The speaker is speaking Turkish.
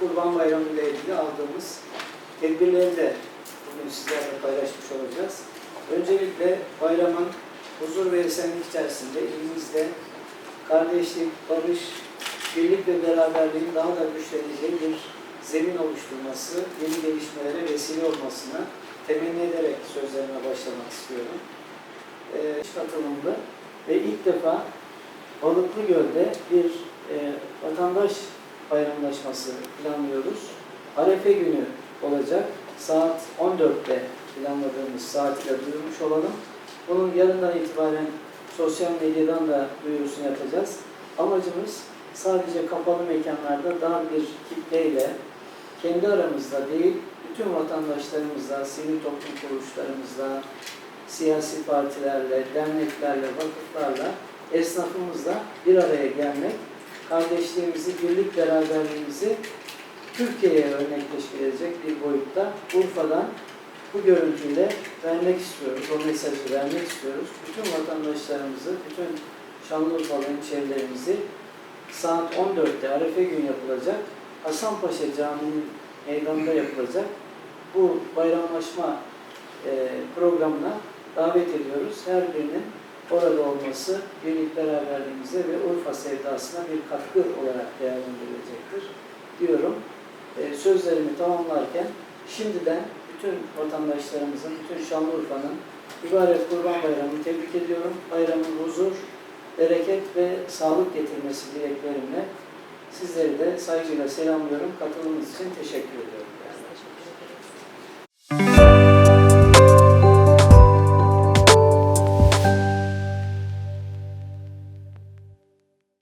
Kurban Bayramı ile ilgili aldığımız tedbirleri de bugün sizlerle paylaşmış olacağız. Öncelikle bayramın huzur ve esenlik içerisinde ilimizde kardeşlik, barış, birlik ve beraberliğin daha da güçleneceği bir zemin oluşturması, yeni gelişmelere vesile olmasına temenni ederek sözlerime başlamak istiyorum. Ee, katılımlı ve ilk defa Balıklı Göl'de bir e, vatandaş bayramlaşması planlıyoruz. Arefe günü olacak. Saat 14'te planladığımız saati de duyurmuş olalım. Bunun yarından itibaren sosyal medyadan da duyurusunu yapacağız. Amacımız sadece kapalı mekanlarda dar bir kitleyle kendi aramızda değil, bütün vatandaşlarımızla, sivil toplum kuruluşlarımızla, siyasi partilerle, derneklerle, vakıflarla, esnafımızla bir araya gelmek, kardeşliğimizi, birlik beraberliğimizi Türkiye'ye örnek teşkil edecek bir boyutta Urfa'dan bu görüntüyle vermek istiyoruz, o mesajı vermek istiyoruz. Bütün vatandaşlarımızı, bütün Şanlıurfalı hemşehrilerimizi saat 14'te Arefe gün yapılacak, Hasanpaşa Camii'nin meydanında yapılacak bu bayramlaşma e, programına davet ediyoruz. Her birinin orada olması birlik beraberliğimize ve Urfa sevdasına bir katkı olarak değerlendirilecektir diyorum. E, sözlerimi tamamlarken şimdiden bütün vatandaşlarımızın, bütün Şanlıurfa'nın mübarek Kurban Bayramı'nı tebrik ediyorum. Bayramın huzur, bereket ve sağlık getirmesi dileklerimle sizleri de saygıyla selamlıyorum. Katılımınız için teşekkür ediyorum.